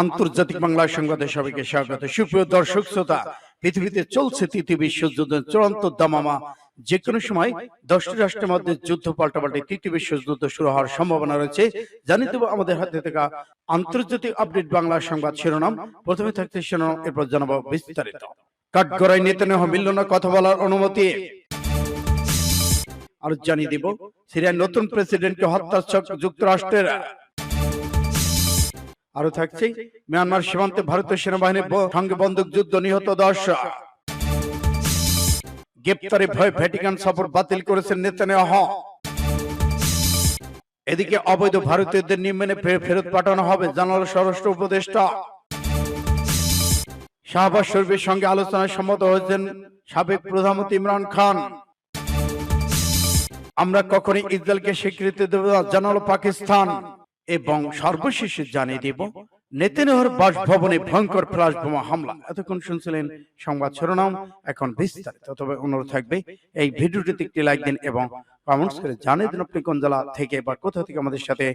আন্তর্জাতিক বাংলা সংবাদে সবাইকে স্বাগত। সুপ্রিয় দর্শক, শ্রোতা, পৃথিবীতে চলছে তৃতীয় বিশ্বযুদ্ধের চূড়ান্ত দামামা। যে কোনো সময় দশটি রাষ্ট্রের মধ্যে যুদ্ধ পাল্টাপাল্টি তৃতীয় বিশ্বযুদ্ধ শুরু হওয়ার সম্ভাবনা রয়েছে। জানিয়ে দেবো আমাদের হাতে থাকা আন্তর্জাতিক আপডেট বাংলা সংবাদ শিরোনাম। প্রথমে থাকছে শিরোনাম, এরপর জানাব বিস্তারিত। কাঠগড়াই নেতা নেহ মিলল না কথা বলার অনুমতি। আর জানিয়ে দিব, সিরিয়ার নতুন প্রেসিডেন্টকে হত্যার ছক যুক্তরাষ্ট্রের। আরও থাকছে মিয়ানমার সীমান্তে ভারতীয় সেনাবাহিনীর সঙ্গে বন্দুক যুদ্ধ নিহত দশ গ্রেপ্তারে ভয় ভ্যাটিকান সফর বাতিল করেছেন নেতানিয়াহ। এদিকে অবৈধ ভারতীয়দের নিম্নে ফেরত পাঠানো হবে জানাল স্বরাষ্ট্র উপদেষ্টা। শাহবাজ শরীফের সঙ্গে আলোচনায় সম্মত হয়েছেন সাবেক প্রধানমন্ত্রী ইমরান খান। আমরা কখনই ইসরায়েলকে স্বীকৃতি দেব জানালো পাকিস্তান। এবং সর্বশেষ জানিয়ে দেব নেতেনহর বাসভবনে ভয়ঙ্কর ফ্লাশ বোমা হামলা। এতক্ষণ শুনছিলেন সংবাদ শিরোনাম এখন বিস্তারিত। তবে অনুরোধ থাকবে এই ভিডিওটিতে একটি লাইক দিন এবং কমেন্টস করে জানিয়ে দিন আপনি কোন জেলা থেকে বা কোথা থেকে আমাদের সাথে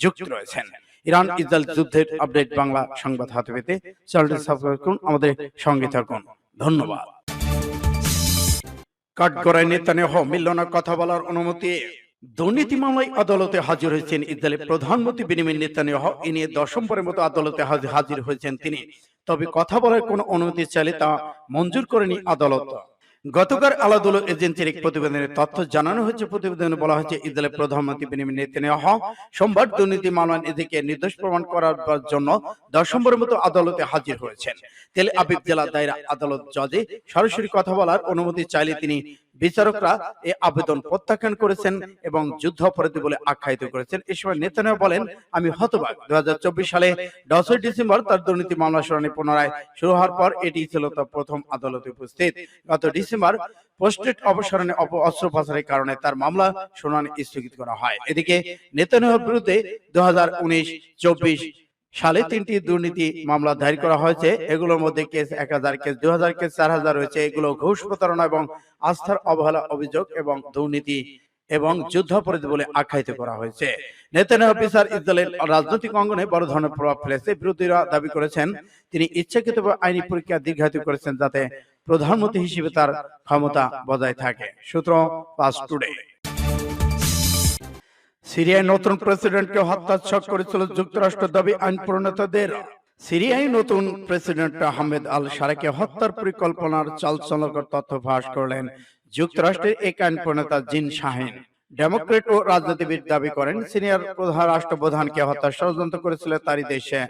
যুক্ত রয়েছেন। ইরান ইসরায়েল যুদ্ধের আপডেট বাংলা সংবাদ হাতে পেতে চ্যানেলটি সাবস্ক্রাইব করুন আমাদের সঙ্গে থাকুন। ধন্যবাদ। কাঠগড়ায় নেতানিয়াহ মিলল না কথা বলার অনুমতি। দুর্নীতি মামলায় আদালতে হাজির হয়েছেন ইসরায়েলের প্রধানমন্ত্রী বেনিমিন নেতানিয়াহ। এ নিয়ে দশমবারের মতো আদালতে হাজির হয়েছেন তিনি। তবে কথা বলার কোনো অনুমতি চাইলে তা মঞ্জুর করেনি আদালত। গতকাল আলাদুল এজেন্সির এক প্রতিবেদনের তথ্য জানানো হয়েছে। প্রতিবেদনে বলা হয়েছে ইসরায়েলের প্রধানমন্ত্রী বেনিমিন নেতানিয়াহ সোমবার দুর্নীতি মামলায় এদিকে নির্দোষ প্রমাণ করার জন্য দশমবারের মতো আদালতে হাজির হয়েছেন। তেল আবিব জেলা দায়রা আদালত জজে সরাসরি কথা বলার অনুমতি চাইলে তিনি বিচারকরা এই আবেদন প্রত্যাখ্যান করেছেন এবং যুদ্ধ অপরাধী বলে আখ্যায়িত করেছেন। এ সময় নেতানিয়াহু বলেন আমি হতবাক। দু সালে দশই ডিসেম্বর তার দুর্নীতি মামলা শুনানি পুনরায় শুরু হওয়ার পর এটি ছিল তার প্রথম আদালতে উপস্থিত। গত ডিসেম্বর পোস্টেড অপসারণে অস্ত্র পাচারের কারণে তার মামলা শুনানি স্থগিত করা হয়। এদিকে নেতানিয়াহুর বিরুদ্ধে দু হাজার উনিশ চব্বিশ সালে তিনটি দুর্নীতি মামলা দায়ের করা হয়েছে। এগুলোর মধ্যে কেস এক হাজার কেস দু হাজার কেস চার হাজার রয়েছে। এগুলো ঘুষ প্রতারণা এবং আস্থার অবহেলা অভিযোগ এবং দুর্নীতি এবং যুদ্ধাপরাধী বলে আখ্যায়িত করা হয়েছে। নেতানিয়াহু বিচার ইসরায়েলের রাজনৈতিক অঙ্গনে বড় ধরনের প্রভাব ফেলেছে। বিরোধীরা দাবি করেছেন তিনি ইচ্ছাকৃতভাবে আইনি প্রক্রিয়া দীর্ঘায়িত করেছেন যাতে প্রধানমন্ত্রী হিসেবে তার ক্ষমতা বজায় থাকে। সূত্র পাস টুডে সিরিয়ায় নতুন প্রেসিডেন্টকে হত্যা ছক করেছিল যুক্তরাষ্ট্র দাবি আইন প্রণেতাদের। সিরিয়ায় নতুন প্রেসিডেন্ট আহমেদ আল সারাকে হত্যার পরিকল্পনার চালচলকর তথ্য ফাঁস করলেন যুক্তরাষ্ট্রের এক আইন প্রণেতা জিন শাহিন। ডেমোক্রেট ও রাজনীতিবিদ দাবি করেন সিনিয়র প্রধান রাষ্ট্রপ্রধানকে হত্যার ষড়যন্ত্র করেছিল তারই দেশে।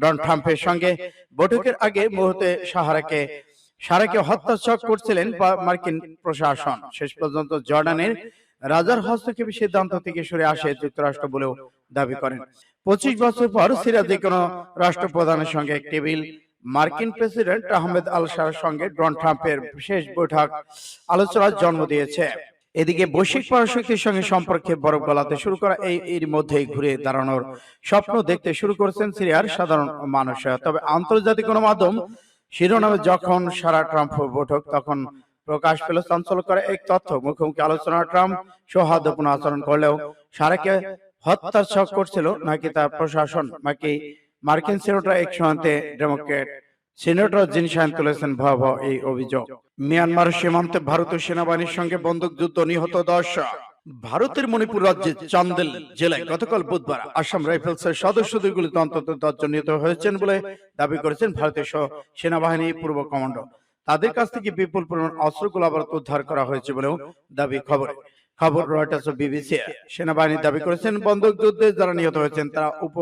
ডোনাল্ড ট্রাম্পের সঙ্গে বৈঠকের আগে মুহূর্তে সাহারাকে সারাকে হত্যা ছক করছিলেন মার্কিন প্রশাসন। শেষ পর্যন্ত জর্ডানের রাজার হস্তক্ষেপের সিদ্ধান্ত থেকে সরে আসে যুক্তরাষ্ট্র বলেও দাবি করেন। পঁচিশ বছর পর সিরিয়া যে কোনো রাষ্ট্রপ্রধানের সঙ্গে এক টেবিল মার্কিন প্রেসিডেন্ট আহমেদ আল শাহর সঙ্গে ডোনাল্ড ট্রাম্পের শেষ বৈঠক আলোচনার জন্ম দিয়েছে। এদিকে বৈশ্বিক পরাশক্তির সঙ্গে সম্পর্কে বরফ গলাতে শুরু করা এই এর মধ্যেই ঘুরে দাঁড়ানোর স্বপ্ন দেখতে শুরু করেছেন সিরিয়ার সাধারণ মানুষ তবে আন্তর্জাতিক কোনো মাধ্যম শিরোনামে যখন সারা ট্রাম্প বৈঠক, তখন প্রকাশ পেল, চাঞ্চল্য করে এক তথ্য। মুখোমুখি আলোচনা ট্রাম্প সৌহার্দ্যপূর্ণ আচরণ করলেও সারাকে হত্যার ছক করছিল নাকি তার প্রশাসন, নাকি মার্কিন সিনেটর এক সীমান্তে ডেমোক্রেট সিনেটর জিন শাহিন তুলেছেন ভয়াবহ এই অভিযোগ। মিয়ানমার সীমান্তে ভারতীয় সেনাবাহিনীর সঙ্গে বন্দুক যুদ্ধ নিহত দশ। ভারতের মণিপুর রাজ্যের চান্দেল জেলায় গতকাল বুধবার আসাম রাইফেলস এর সদস্যদের গুলিতে অন্তত দশজন নিহত হয়েছেন বলে দাবি করেছেন ভারতীয় সেনাবাহিনী পূর্ব কমান্ডো তাদের কাছ থেকে বিপুল পরিমাণ অস্ত্র গোলাবারুদ উদ্ধার করা হয়েছে বলেও দাবি খবরে। খবর রয়টার্স ও বিবিসি সেনাবাহিনী দাবি করেছেন বন্দুক যুদ্ধে যারা নিহত হয়েছেন তারা উপ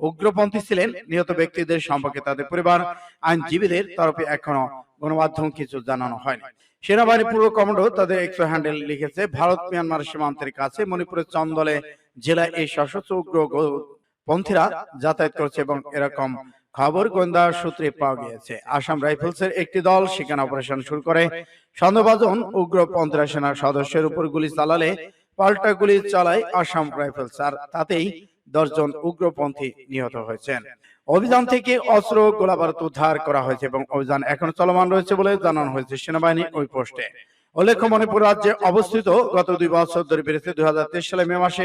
উগ্রপন্থী ছিলেন নিহত ব্যক্তিদের সম্পর্কে তাদের পরিবার আইনজীবীদের তরফে এখনও গণমাধ্যম কিছু জানানো হয়নি। সেনাবাহিনী পূর্ব কমান্ডো তাদের এক্সো হ্যান্ডেল লিখেছে ভারত মিয়ানমার সীমান্তের কাছে মণিপুরের চন্দলে জেলায় এই সশস্ত্র উগ্র পন্থীরা যাতায়াত করছে। এবং এরকম খবর গোয়েন্দা সূত্রে পাওয়া গিয়েছে। আসাম রাইফেলসের একটি দল সেখানে অপারেশন শুরু করে। সন্দেহভাজন উগ্র পন্থীরা সেনার সদস্যের উপর গুলি চালালে পাল্টা গুলি চালায় আসাম রাইফেলস। আর তাতেই দশজন উগ্রপন্থী নিহত হয়েছেন। অভিযান থেকে অস্ত্র গোলাবারুদ উদ্ধার করা হয়েছে এবং অভিযান এখনও চলমান রয়েছে বলে জানানো হয়েছে সেনাবাহিনী ওই পোস্টে। উল্লেখ্য মণিপুর রাজ্যে অবস্থিত গত দুই বছর ধরে বেড়েছে দুই সালে মে মাসে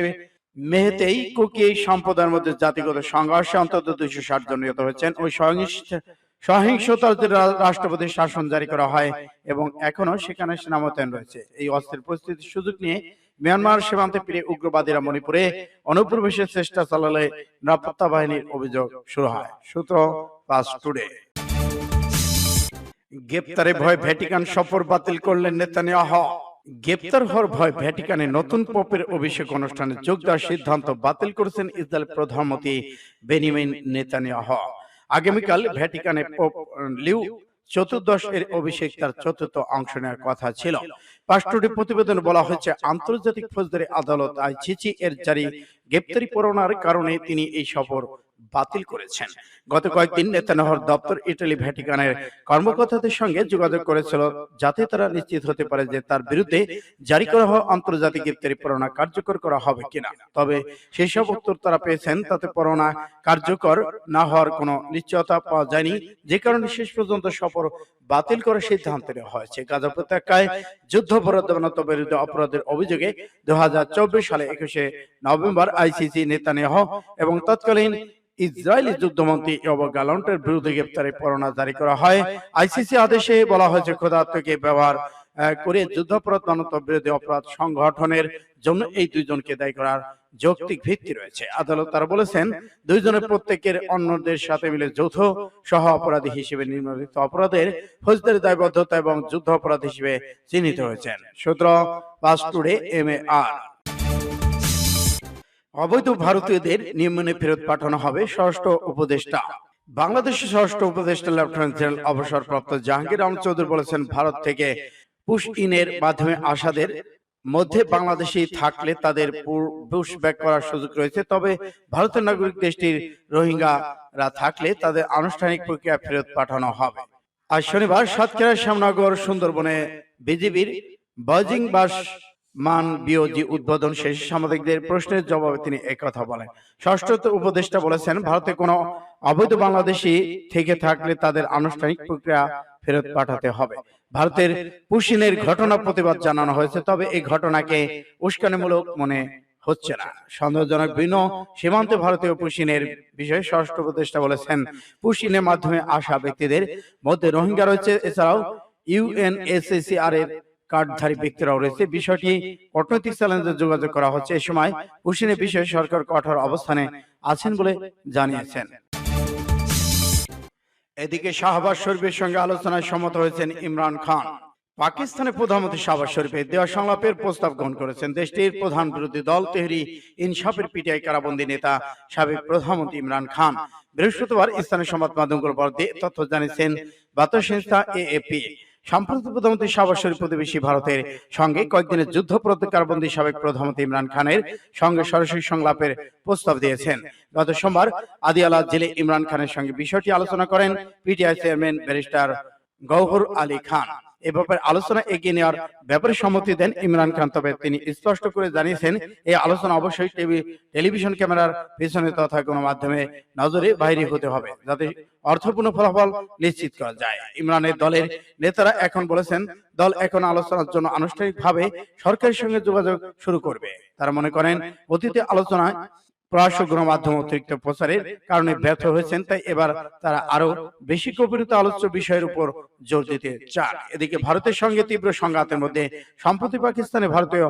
মেহেতেই কুকি সম্প্রদায়ের মধ্যে জাতিগত সংঘর্ষে অন্তত দুইশো ষাট জন নিহত হয়েছেন। ওই সহিংস- সহিংসতার যে রাষ্ট্রপতির শাসন জারি করা হয় এবং এখনও সেখানে সেনা মোতায়েন রয়েছে। এই অস্থির পরিস্থিতির সুযোগ নিয়ে মিয়ানমার সীমান্তে ফিরে উগ্রবাদীরা মণিপুরে অনুপ্রবেশের চেষ্টা চালালে নিরাপত্তা বাহিনীর অভিযোগ শুরু হয়। সূত্র পাস টুডে গ্রেপ্তারে ভয় ভ্যাটিকান সফর বাতিল করলেন নেতানিয়াহ। গ্রেপ্তার হওয়ার ভয় ভ্যাটিকানে নতুন পপের অভিষেক অনুষ্ঠানে যোগ দেওয়ার সিদ্ধান্ত বাতিল করেছেন ইসরায়েল প্রধানমন্ত্রী বেনিমিন নেতানিয়াহ। আগামীকাল ভ্যাটিকানে পপ লিউ চতুর্দশ এর অভিষেক তার চতুর্থ অংশ নেওয়ার কথা ছিল। পাঁচটি প্রতিবেদন বলা হয়েছে আন্তর্জাতিক ফৌজদারি আদালত আইসিসি এর জারি গ্রেপ্তারি পরোয়ানার কারণে তিনি এই সফর বাতিল করেছেন। গত কয়েকদিন নেতানহর দপ্তর ইটালি ভ্যাটিকানের কর্মকর্তাদের সঙ্গে যোগাযোগ করেছিল যাতে তারা নিশ্চিত হতে পারে যে তার বিরুদ্ধে জারি করা হওয়া আন্তর্জাতিক গ্রেপ্তারি পরোয়ানা কার্যকর করা হবে কিনা। তবে সেই সব উত্তর তারা পেয়েছেন তাতে পরোয়ানা কার্যকর না হওয়ার কোনো নিশ্চয়তা পাওয়া যায়নি যে কারণে শেষ পর্যন্ত সফর বাতিল করার সিদ্ধান্ত নেওয়া হয়েছে গাজা উপত্যকায় যুদ্ধ অপরাধ বিরুদ্ধে অপরাধের অভিযোগে দুই হাজার চব্বিশ সালে একুশে নভেম্বর আইসিসি নেতানিয়াহ এবং তৎকালীন ইসরায়েলি যুদ্ধমন্ত্রী ইয়োব বিরুদ্ধে গ্রেপ্তারি পরোয়ানা জারি করা হয়। আইসিসি আদেশে বলা হয়েছে ক্ষুধাত্মকে ব্যবহার করে যুদ্ধাপরাধ মানবতা বিরোধী অপরাধ সংগঠনের জন্য এই দুইজনকে দায়ী করার যৌক্তিক ভিত্তি রয়েছে। আদালত তারা বলেছেন, দুইজনের প্রত্যেকের অন্যদের সাথে মিলে যৌথ সহ অপরাধী হিসেবে নিম্নলিখিত অপরাধের ফৌজদারি দায়বদ্ধতা এবং যুদ্ধ অপরাধ হিসেবে চিহ্নিত হয়েছেন। সূত্র Pars Today M A R অবৈধ ভারতীয়দের নিয়মনে ফেরত পাঠানো হবে ষষ্ঠ উপদেষ্টা। বাংলাদেশের ষষ্ঠ উপদেষ্টা লেফটেন্যান্ট জেনারেল অবসরপ্রাপ্ত জাহাঙ্গীর আলম চৌধুরী বলেছেন, ভারত থেকে পুশ ইনের মাধ্যমে আসাদের মধ্যে বাংলাদেশি থাকলে তাদের পুশ ব্যাক করার সুযোগ রয়েছে। তবে ভারতের নাগরিক দেশটির রোহিঙ্গারা থাকলে তাদের আনুষ্ঠানিক প্রক্রিয়া ফেরত পাঠানো হবে। আজ শনিবার সাতক্ষীরা শ্যামনগর সুন্দরবনে বিজিবির বজিং বাস মান বিওজি উদ্বোধন শেষে সাংবাদিকদের প্রশ্নের জবাবে তিনি একথা বলেন। ষষ্ঠ উপদেষ্টা বলেছেন ভারতে কোনো অবৈধ বাংলাদেশি থেকে থাকলে তাদের আনুষ্ঠানিক প্রক্রিয়া ফেরত পাঠাতে হবে ভারতের পুশিনের ঘটনা প্রতিবাদ জানানো হয়েছে তবে এই ঘটনাকে উস্কানিমূলক মনে হচ্ছে না। সন্দেহজনক ভিন্ন সীমান্তে ভারতীয় পুশিনের বিষয়ে ষষ্ঠ উপদেষ্টা বলেছেন পুশিনের মাধ্যমে আসা ব্যক্তিদের মধ্যে রোহিঙ্গা রয়েছে এছাড়াও ইউএনএসএসিআর এর কার্ডধারী ব্যক্তিরাও রয়েছে। বিষয়টি কূটনৈতিক চ্যালেঞ্জে যোগাযোগ করা হচ্ছে। এ সময় পুশিনের বিষয়ে সরকার কঠোর অবস্থানে আছেন বলে জানিয়েছেন। এদিকে শাহবাজ শরীফের সঙ্গে আলোচনায় সম্মত হয়েছেন ইমরান খান। পাকিস্তানের প্রধানমন্ত্রী শাহবাজ শরীফের দেওয়া সংলাপের প্রস্তাব গ্রহণ করেছেন। দেশটির প্রধান বিরোধী দল তেহরি, ইনসাফের পিটিআই কারাবন্দী নেতা সাবেক প্রধানমন্ত্রী ইমরান খান। বৃহস্পতিবার স্থানীয় সংবাদ মাধ্যমগুলোর পর তথ্য জানিয়েছেন বার্তা সংস্থা এএপি। সাম্প্রতিক প্রধানমন্ত্রী শাহবাজ প্রতিবেশী ভারতের সঙ্গে কয়েকদিনের যুদ্ধ প্রত্যাকারবন্দী সাবেক প্রধানমন্ত্রী ইমরান খানের সঙ্গে সরাসরি সংলাপের প্রস্তাব দিয়েছেন। গত সোমবার আদিয়ালা জেলে ইমরান খানের সঙ্গে বিষয়টি আলোচনা করেন PTI chairman barrister Gohar Ali Khan. এ ব্যাপারে আলোচনা এগিয়ে নেওয়ার ব্যাপারে সম্মতি দেন ইমরান খান। তবে তিনি স্পষ্ট করে জানিয়েছেন, এই আলোচনা অবশ্যই টেলিভিশন ক্যামেরার তথা কোনো মাধ্যমে নজরে বাইরে হতে হবে যাতে অর্থপূর্ণ ফলাফল নিশ্চিত করা যায়। ইমরানের দলের নেতারা এখন বলেছেন, দল এখন আলোচনার জন্য আনুষ্ঠানিকভাবে সরকারের সঙ্গে যোগাযোগ শুরু করবে। তারা মনে করেন, অতীতে আলোচনায় প্রয়াস গণমাধ্যম অতিরিক্ত প্রচারের কারণে ব্যর্থ হয়েছেন, তাই এবার তারা আরও বেশি গভীরতা আলোচ্য বিষয়ের উপর জোর দিতে চান। এদিকে ভারতের সঙ্গে তীব্র সংঘাতের মধ্যে সম্প্রতি পাকিস্তানে ভারতীয়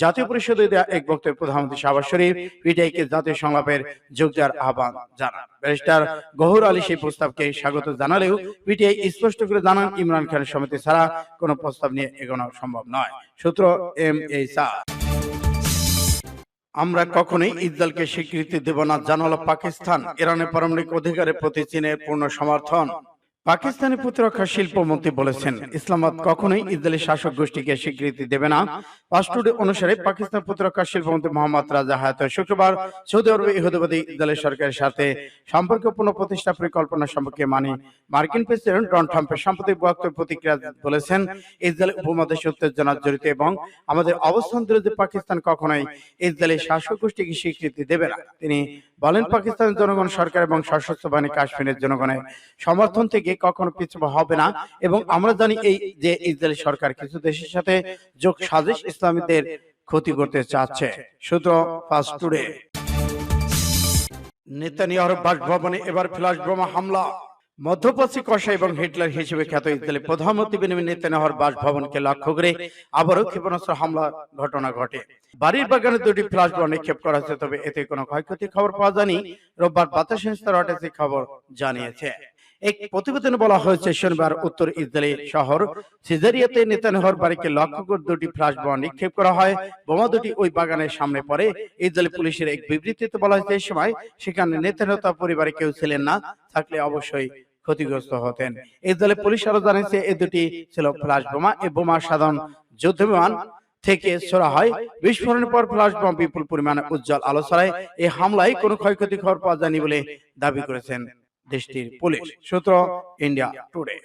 জাতীয় পরিষদে দেয়া এক বক্তব্যে প্রধানমন্ত্রী শাহবাজ শরীফ পিটিআইকে জাতীয় সংলাপের যোগ দেওয়ার আহ্বান জানান। ব্যারিস্টার গহর আলী সেই প্রস্তাবকে স্বাগত জানালেও পিটিআই স্পষ্ট করে জানান, ইমরান খানের সমিতি ছাড়া কোনো প্রস্তাব নিয়ে এগোনো সম্ভব নয়। সূত্র এম এ সা আমরা কখনোই ইসরায়েলকে স্বীকৃতি দেব না। জানালো পাকিস্তান ইরানের পারমাণবিক অধিকারের প্রতি চীনের পূর্ণ সমর্থন। পাকিস্তানি প্রতিরক্ষা শিল্পমন্ত্রী বলেছেন, ইসলামাবাদ কখনোই ইসরায়েলি শাসক গোষ্ঠীকে স্বীকৃতি দেবে না। পাসপোর্ট অনুসারে পাকিস্তান প্রতিরক্ষা শিল্পমন্ত্রী মোহাম্মদ রাজা হায়াত শুক্রবার সৌদি আরবে ইহুদিবাদী ইসরায়েলের সরকারের সাথে সম্পর্ক পুনঃপ্রতিষ্ঠা পরিকল্পনা সম্পর্কে মানি মার্কিন প্রেসিডেন্ট ডোনাল্ড ট্রাম্পের সাম্প্রতিক বক্তব্য প্রতিক্রিয়া বলেছেন, ইসরায়েল উপমহাদেশ উত্তেজনা জড়িত এবং আমাদের অবস্থান বিরুদ্ধে পাকিস্তান কখনোই ইসরায়েলি শাসক গোষ্ঠীকে স্বীকৃতি দেবে না। তিনি বলেন, পাকিস্তানের জনগণ সরকার এবং সশস্ত্র বাহিনী কাশ্মীরের জনগণের সমর্থন থেকে কখনো পিছু হবে না। এবং আমরা জানি এই যে ইসরায়েলি সরকার কিছু দেশের সাথে যোগ সাজিশ ইসলামীদের ক্ষতি করতে চাচ্ছে। সূত্র ফাস্ট টুডে। নেতানিয়াহুর বাসভবনে এবার ফ্ল্যাশ বোমা হামলা। মধ্যপ্রাচ্য কষা এবং হিটলার হিসেবে খ্যাত ইসরায়েলি প্রধানমন্ত্রী বেনিয়ামিন নেতানিয়াহুর বাসভবনকে লক্ষ্য করে আবারও ক্ষেপণাস্ত্র হামলা ঘটনা ঘটে। বাড়ির বাগানে দুটি ফ্ল্যাশ বোমা নিক্ষেপ করা হয়েছে, তবে এতে কোনো ক্ষয়ক্ষতির খবর পাওয়া যায়নি। রোববার বার্তা সংস্থা এই খবর জানিয়েছে। এক প্রতিবেদনে বলা হয়েছে, শনিবার উত্তর ইসরায়েলি শহর সিজারিয়াতে নেতানিয়াহুর বাড়িকে লক্ষ্য করে দুটি ফ্ল্যাশ বোমা নিক্ষেপ করা হয়। বোমা দুটি ওই বাগানের সামনে পড়ে। ইসরায়েলি পুলিশের এক বিবৃতিতে বলা হয়েছে এই সময় সেখানে নেতানিয়াহু তার পরিবারে কেউ ছিলেন না, থাকলে অবশ্যই ক্ষতিগ্রস্ত হতেন। ইসরায়েলি পুলিশ আরও জানিয়েছে এই দুটি ছিল ফ্ল্যাশ বোমা। এই বোমা সাধারণ যুদ্ধ বিমান থেকে ছোড়া হয়। বিস্ফোরণের পর ফ্ল্যাশ বোমা বিপুল পরিমাণে উজ্জ্বল আলো ছড়ায়। এই হামলায় কোনো ক্ষয়ক্ষতি খবর পাওয়া যায়নি বলে দাবি করেছেন। দেশটির পুলিশ। সূত্র ইন্ডিয়া টুডে।